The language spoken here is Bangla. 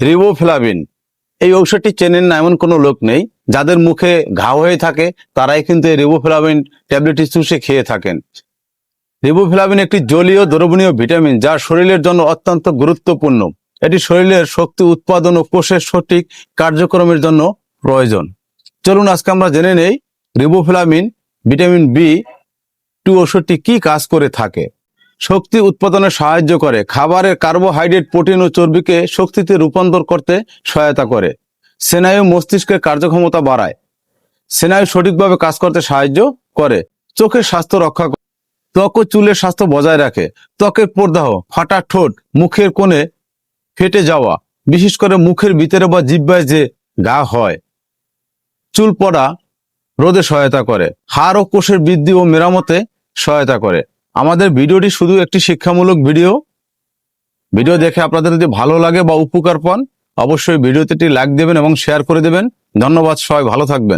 রিবোফ্লাভিন এই ঔষধটি চেনেন না এমন কোনো লোক নেই, যাদের মুখে ঘা হয়ে থাকে, তারাই কিন্তু এই রিবোফ্লাভিন ট্যাবলেটটি চুষে খেয়ে থাকেন। রিবোফ্লাভিন একটি জলীয় দ্রবণীয় ভিটামিন যা শরীরের জন্য অত্যন্ত গুরুত্বপূর্ণ। এটি শরীরের শক্তি উৎপাদন ও কোষের সঠিক কার্যক্রমের জন্য প্রয়োজন। চলুন আজকে আমরা জেনে নেই রিবোফ্লাভিন ভিটামিন বি, টু ওষুধটি কি কাজ করে থাকে। শক্তি উৎপাদনে সাহায্য করে। খাবারের কার্বোহাইড্রেট, প্রোটিন ও চর্বিকে শক্তিতে রূপান্তর করতে সহায়তা করে। স্নায়ু মস্তিষ্কের কার্যক্ষমতা বাড়ায়। স্নায়ু সঠিকভাবে কাজ করতে সাহায্য করে। চোখের স্বাস্থ্য রক্ষা করে ত্বক ও চুলের স্বাস্থ্য বজায় রাখে। ত্বকের প্রদাহ, ফাটা ঠোঁট, মুখের কোণে ফেটে যাওয়া, বিশেষ করে মুখের ভিতরে বা জিব্বায় যে গা হয়, চুল পড়া রোদে সহায়তা করে। হাড় ও কোষের বৃদ্ধি ও মেরামতে সহায়তা করে। আমাদের ভিডিওটি শুধু একটি শিক্ষামূলক ভিডিও। ভিডিও দেখে আপনাদের যদি ভালো লাগে বা উপকার পান, অবশ্যই ভিডিওতে একটি লাইক দেবেন এবং শেয়ার করে দেবেন। ধন্যবাদ, সবাই ভালো থাকবেন।